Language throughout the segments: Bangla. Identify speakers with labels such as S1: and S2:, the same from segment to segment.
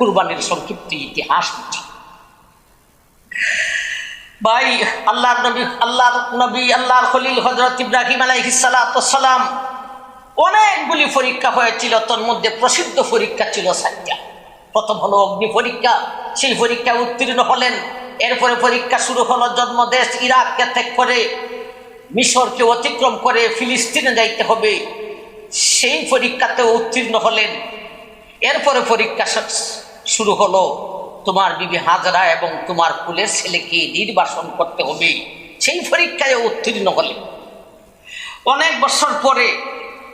S1: কুরবানির সংক্ষিপ্ত ইতিহাস ভাই আল্লাহ নবী আল্লাহ নবী, আল্লাহর খলিল হজরত ইব্রাহিম আলাইহিসালাম অনেকগুলি পরীক্ষা হয়েছিল তোর মধ্যে প্রসিদ্ধ পরীক্ষা ছিল সাতটা। প্রথম হলো অগ্নি পরীক্ষা, সেই পরীক্ষা উত্তীর্ণ হলেন। এরপরে পরীক্ষা শুরু হলো জন্মদেশ ইরাককে ত্যাগ করে, মিশরকে অতিক্রম করে ফিলিস্তিনে যাইতে হবে। সেই পরীক্ষাতেও উত্তীর্ণ হলেন। এরপরে পরীক্ষা শুরু হলো। তোমার বিবি হাজরা এবং তোমার কুলের ছেলেকে নির্বাসন করতে হবে। সেই পরীক্ষায় উত্তীর্ণ হলে। অনেক বছর পরে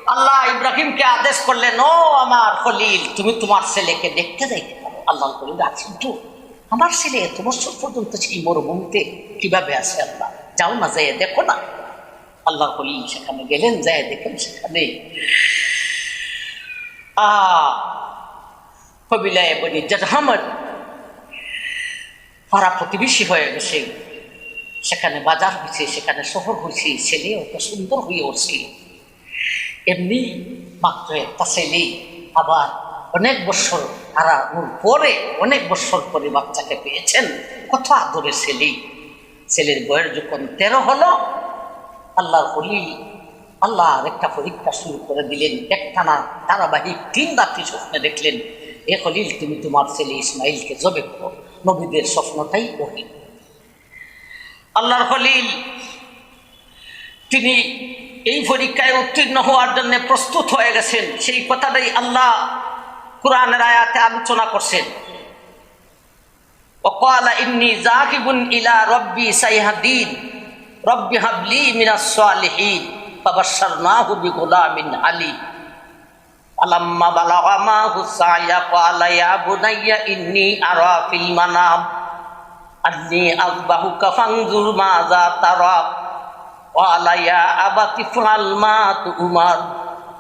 S1: আল্লাহ ইব্রাহিমকে আদেশ করলেন, ও আমার খলিল, তুমি তোমার ছেলেকে দেখতে যাইতে পারো। আল্লাহ খলিল আছেন তো। আমার ছেলে এত বছর পর্যন্ত সেই মরুভূমিতে কীভাবে আছে আল্লাহ? যাও না যাই দেখো না। আল্লাহ খলিল সেখানে গেলেন যায় দেখেন সেখানে, আহ কবিলায় বলি জাহামদ পাড়া প্রতিবেশী হয়ে গেছে। সেখানে বাজার হয়েছে সেখানে শহর হয়েছে ছেলে অত সুন্দর হয়ে উঠছে। এমনি মাত্র একটা ছেলে, আবার অনেক বছর হারানোর পরে অনেক বছর পরে বাচ্চাকে পেয়েছেন। কত আদরের ছেলে। ছেলের বয়স যখন তেরো হলো, আল্লাহর হলি আল্লাহ একটা পরীক্ষা শুরু করে দিলেন। একটানা ধারাবাহিক তিন রাত্রি স্বপ্নে দেখলেন। এ হলিল তুমি তোমার ছেলে ইসমাইলকে জবে করো নবীদের স্বপ্নটাই ওহি আল্লাহর হলিল তিনি এই পরীক্ষায় উত্তীর্ণ হওয়ার জন্য প্রস্তুত হয়ে গেছেন সেই কথাটাই আল্লাহ কোরআনের আয়াতে আলোচনা করছেন وقال إني ذاهب إلى ربي سيهدين رب هب لي من الصالحين فبشرناه بغلام عليم فلما بلغ معه السعي قال يا بني إني أرى في المنام أني أذبحك فانظر ماذا ترى قال يا أبت افعل ما تؤمر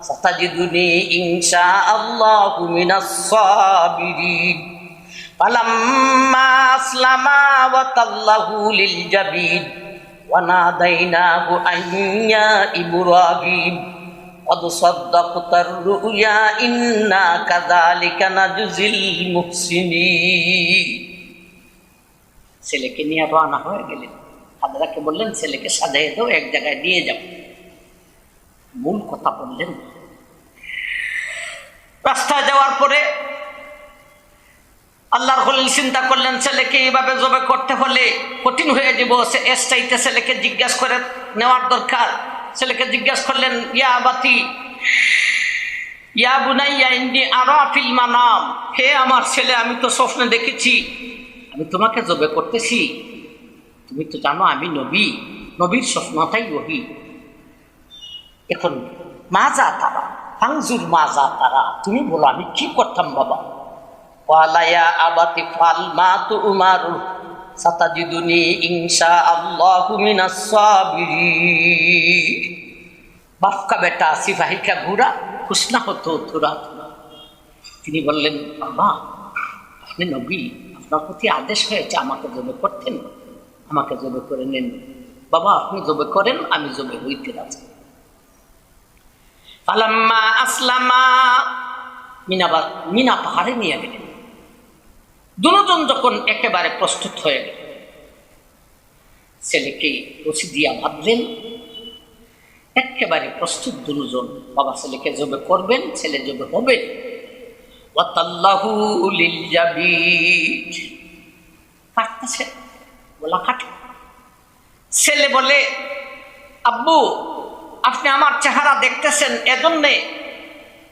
S1: ستجدني إن شاء الله من الصابرين فلما أسلما وتله للجبين وناديناه أن يا إبراهيم قد صدقت الرؤيا إنا كذلك نجزي المحسنين ছেলেকে নিয়ে রওনা হয়ে গেলেন হাজরাকে বললেন ছেলেকে সাজাই দাও এক জায়গায় নিয়ে যাও মূল কথা বললেন রাস্তায় যাওয়ার পরে আল্লাহর হলিল চিন্তা করলেন ছেলেকে এইভাবে জবে করতে হলে কঠিন হয়ে যাব সে এস চাইতে ছেলেকে জিজ্ঞাসা করে নেওয়ার দরকার ছেলেকে জিজ্ঞাসা করলেন, ইয়া বাতি ইয়া বুনাইয়া ইন্দি আরও আফিল মানাম। হে আমার ছেলে, আমি তো স্বপ্নে দেখেছি, আমি তোমাকে জবে করতেছি। তুমি তো জানো আমি নবী, নবীর স্বপ্নটাই ওহি। এখন মাজা তারা ফাংজুর মাজা তারা, তুমি বলো আমি কি করতাম বাবা? ওয়ালায়া আবাতি, ফাল মা তু উমারু আল্লাহু বেটা তিনি বললেন, বাবা, আপনি নবী, আপনার প্রতি আদেশ হয়েছে আমাকে জবে করতেন, আমাকে জবে করে নেন। বাবা, আপনি জবে করেন, আমি জবে হইতে রাজি। আসলামা, মিনা মিনা পাহাড়ে নিয়ে গেলেন। দুজন যখন একেবারে প্রস্তুত হয়ে গেল, ছেলেকে রশি দিয়া ভাবলেন একেবারে প্রস্তুত দুজন বাবা ছেলেকে জবে করবেন, ছেলে জবে হবে। কাটতেছে বলা ছেলে বলে, আব্বু, আপনি আমার চেহারা দেখতেছেন, এজন্যে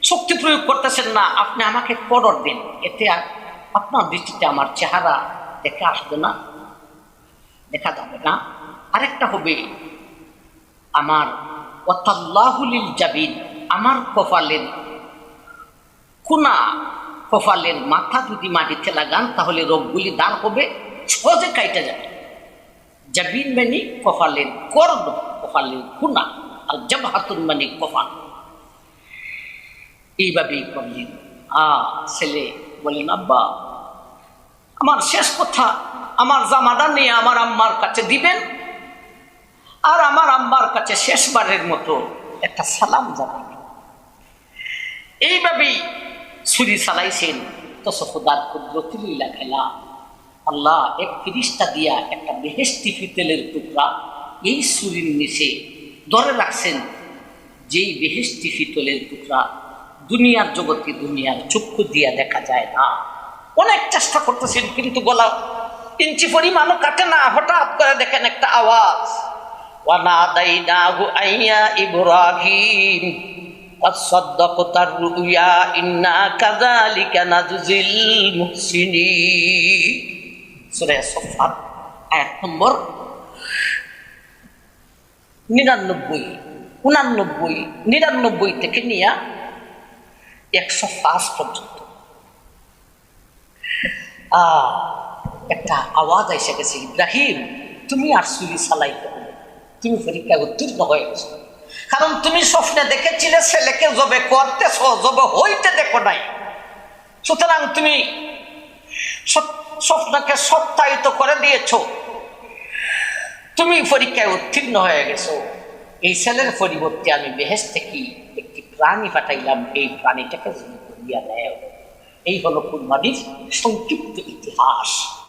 S1: শক্তি প্রয়োগ করতেছেন না, আপনি আমাকে কদর দিন, এতে আর আপনার দৃষ্টিতে আমার চেহারা দেখে আসবে না? দেখা যাবে না। আরেকটা হবে, আমার অতাল্লাহুলিল জাবিন, আমার কপালের কুনা কপালের মাথা যদি মাটিতে লাগান, তাহলে রোগগুলি দাঁড় হবে সহজে কাইটা যাবে। জাবিন মানে কপালের কর্ণ, কপালের কুনা আর জবাহাতুন মানে কপাল। এইভাবেই করলেন। আ ছেলে বললেন, আব্বা, আমার শেষ কথা আমার জামাটা নিয়ে আমার আম্মার কাছে দিবেন আর আমার আম্মার কাছে শেষবারের মতো একটা সালাম জানাবেন। এইভাবেই ছুরি চালাইছেন অথচ খোদার কুদরতি লীলা খেলা। আল্লাহ এক ফিরিস্তা দিয়া একটা বেহেস্তি ফিতেলের টুকরা এই সুরির নিচে ধরে রাখছেন, যেই বেহেস্তি ফিতলের টুকরা দুনিয়ার জগৎকে দুনিয়ার চক্ষু দিয়া দেখা যায় না। অনেক চেষ্টা করতেছেন কিন্তু গলা ইঞ্চি পরিমাণও কাটে না। হঠাৎ করে দেখেন একটা আওয়াজ। নিরানব্বই, উনানব্বই, নিরানব্বই থেকে নিয়া একশো পাঁচ পর্যন্ত। একটা আওয়াজ এসে গেছে, ইব্রাহিম, তুমি আর চুরি সালাই তুমি পরীক্ষায় উত্তীর্ণ হয়ে গেছো। কারণ তুমি স্বপ্নে দেখেছিলে, ছেলেকে জবে করতেছ, জবে হইতে দেখো নাই। সুতরাং তুমি স্বপ্নকে সত্যায়িত করে দিয়েছ। তুমি পরীক্ষায় উত্তীর্ণ হয়ে গেছো। এই ছেলের পরিবর্তে আমি বেহেস থেকে প্রাণী পাঠাইলাম এই প্রাণীটাকে যদি করিয়া দেয় এই হলো কুরবানির সংক্ষিপ্ত ইতিহাস।